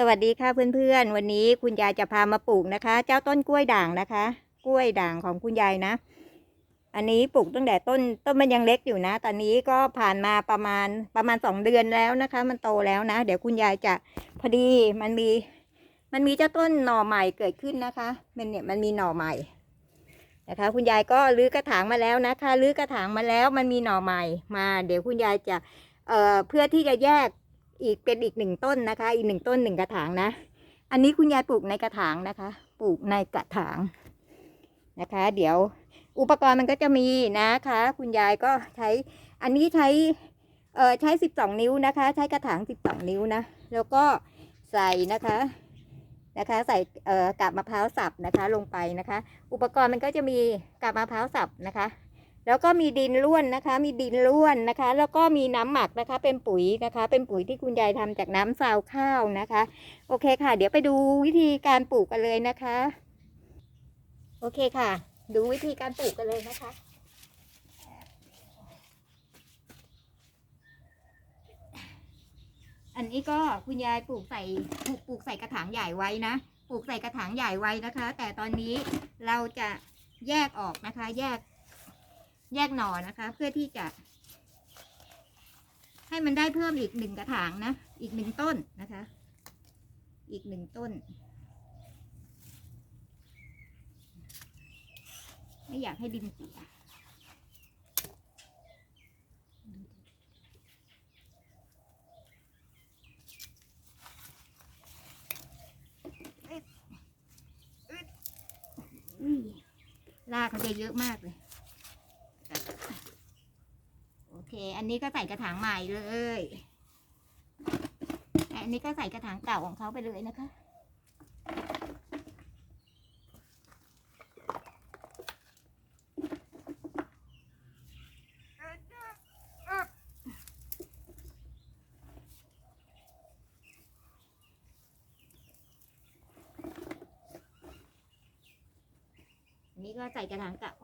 สวัสดีค่ะเพื่อนๆ วันนี้คุณยายจะพามาปลูกนะคะ เจ้าต้นกล้วยด่างนะคะ กล้วยด่างของคุณยายนะ อันนี้ปลูกตั้งแต่ต้นต้นมันยังเล็กอยู่นะ ตอนนี้ก็ผ่านมาประมาณประมาณสองเดือนแล้วนะคะ มันโตแล้วนะ เดี๋ยวคุณยายจะพอดีมันมี มันมีเจ้าต้นหน่อใหม่เกิดขึ้นนะคะ มันเนี่ยมันมีหน่อใหม่นะคะ คุณยายก็รื้อกระถางมาแล้วนะคะรื้อกระถางมาแล้วมันมีหน่อใหม่มา เดี๋ยวคุณยายจะเอ่อเพื่อที่จะแยก อีกเป็นอีกหนึ่งต้นนะคะ อีกหนึ่งต้นหนึ่งกระถางนะ อันนี้คุณยายปลูกในกระถางนะคะ ปลูกในกระถางนะคะ เดี๋ยวอุปกรณ์มันก็จะมีนะคะ คุณยายก็ใช้อันนี้ใช้เอ่อใช้สิบสองนิ้วนะคะ ใช้กระถางสิบสองนิ้วนะ แล้วก็ใส่นะคะนะคะ ใส่เอ่อกาบมะพร้าวสับนะคะลงไปนะคะ อุปกรณ์มันก็จะมีกาบมะพร้าวสับนะคะ แล้วก็มีดินร่วนนะคะ มีดินร่วนนะคะ แล้วก็มีน้ำหมักนะคะ เป็นปุ๋ยนะคะ เป็นปุ๋ยที่คุณยายทำจากน้ำซาวข้าวนะคะ โอเคค่ะ เดี๋ยวไปดูวิธีการปลูกกันเลยนะคะ โอเคค่ะ ดูวิธีการปลูกกันเลยนะคะอันนี้ก็คุณยายปลูกใส่ปลูกปลูกใส่กระถางใหญ่ไว้นะ ปลูกใส่กระถางใหญ่ไว้นะคะ แต่ตอนนี้เราจะแยกออกนะคะ แยก แยกหน่อนะคะ เพื่อที่จะ ให้มันได้เพิ่มอีกหนึ่งกระถางนะ อีกหนึ่งต้นนะคะ อีกหนึ่งต้น ไม่อยากให้ดินเสียอุ้ยรากเขาจะเยอะมากเลย โอ เค อันนี้ก็ใส่กระถางใหม่เลย อันนี้ก็ใส่กระถางเก่าของเขาไปเลยนะคะ อันนี้ก็ใส่กระถางเก่า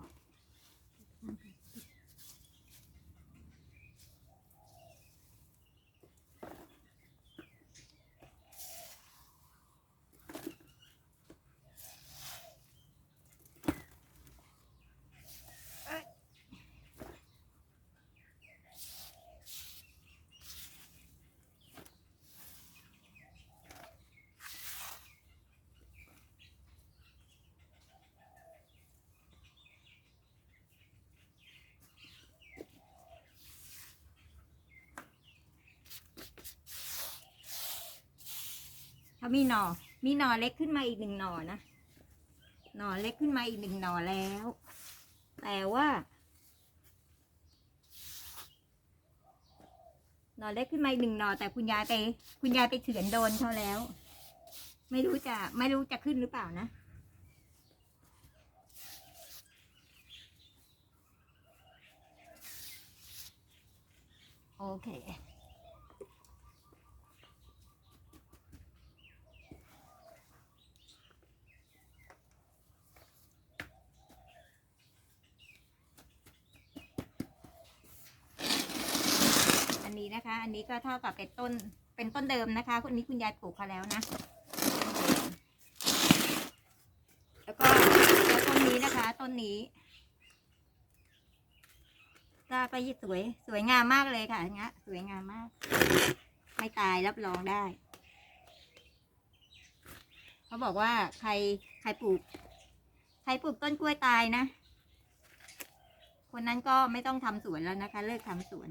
เขามีหน่อ มีหน่อเล็กขึ้นมาอีกหนึ่งหน่อนะ หน่อเล็กขึ้นมาอีกหนึ่งหน่อแล้ว แต่ว่า หน่อเล็กขึ้นมาอีกหนึ่งหน่อ แต่คุณยายไป คุณยายไปเฉือนโดนเขาแล้ว ไม่รู้จะไม่รู้จะขึ้นหรือเปล่านะโอเค อั นะคะ อันนี้ก็เท่ากับเป็นต้นเป็นต้นเดิมนะคะคนนี้คุณยายปลูกเขาแล้วนะ แล้วก็แล้วต้นนี้นะคะ ต้นนี้ก็ไปสวยสวยงามมากเลยค่ะเงี้ยสวยงามมาก ไม่ตายรับรองได้ เขาบอกว่าใครใครปลูก ใครปลูกต้นกล้วยตายนะ คนนั้นก็ไม่ต้องทำสวนแล้วนะคะ เลิกทำสวน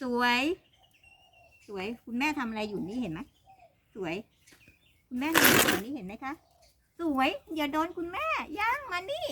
สวย สวย คุณแม่ทำอะไรอยู่นี่เห็นไหมสวย คุณแม่ทำอะไรอยู่นี่เห็นไหมคะ สวย อย่าโดนคุณแม่ย่างมานี่